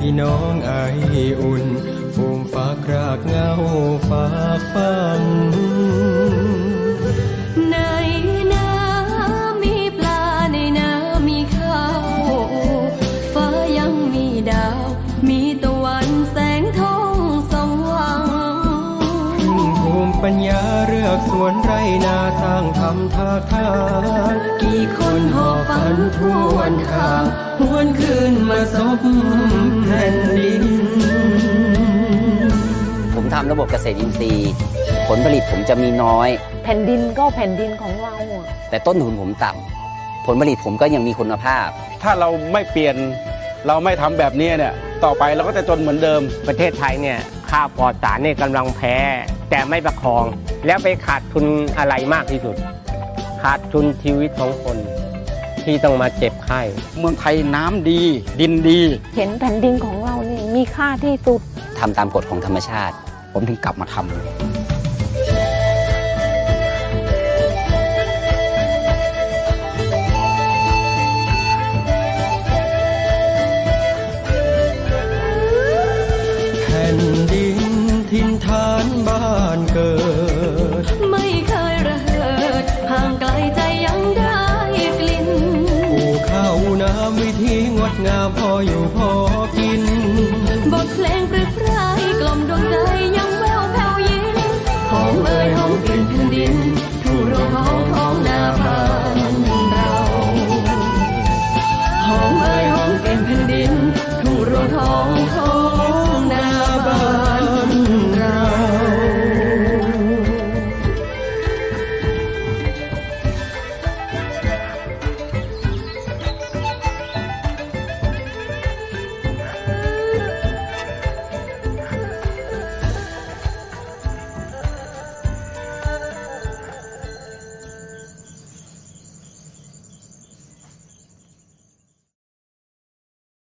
พี่น้องไออุ่นฟูมฝากรากเหงาฝากฝันในน้ำมีปลาในน้ำมีข้าว ฟ้ายังมีดาว มีตะวันแสงทองสว่างพึ่งภูมิปัญญาเลือกสวนไรนาสร้างทำท่าทางกี่คนหอบฝันทวนทางหวนคืนมาสบ ทำระบบเกษตรอินทรีย์ ผลผลิตผมจะมีน้อย แผ่นดินก็แผ่นดินของเราอะแต่ต้นทุนผมต่ำผลผลิตผมก็ยังมีคุณภาพ ถ้าเราไม่เปลี่ยนเราไม่ทำแบบนี้เนี่ยต่อไปเราก็จะจนเหมือนเดิม ประเทศไทยเนี่ยข้าวปลอดสารเนี่ยกำลังแพ้ แต่ไม่ประคอง แล้วไปขาดทุนอะไรมากที่สุด ขาดทุนชีวิตของคน ที่ต้องมาเจ็บไข้เมืองไทยน้ำดี ดินดี เห็นแผ่นดินของเรานี่มีค่าที่สุดทำตามกฎของธรรมชาติ ผมถึงกลับมาทำเลยแผ่นดินทินฐานบ้านเกิด ไม่เคยระเหิดห่างไกลใจยังได้กลิ่น ภูเขาน้ำวิธีงดงามพออยู่พอ 红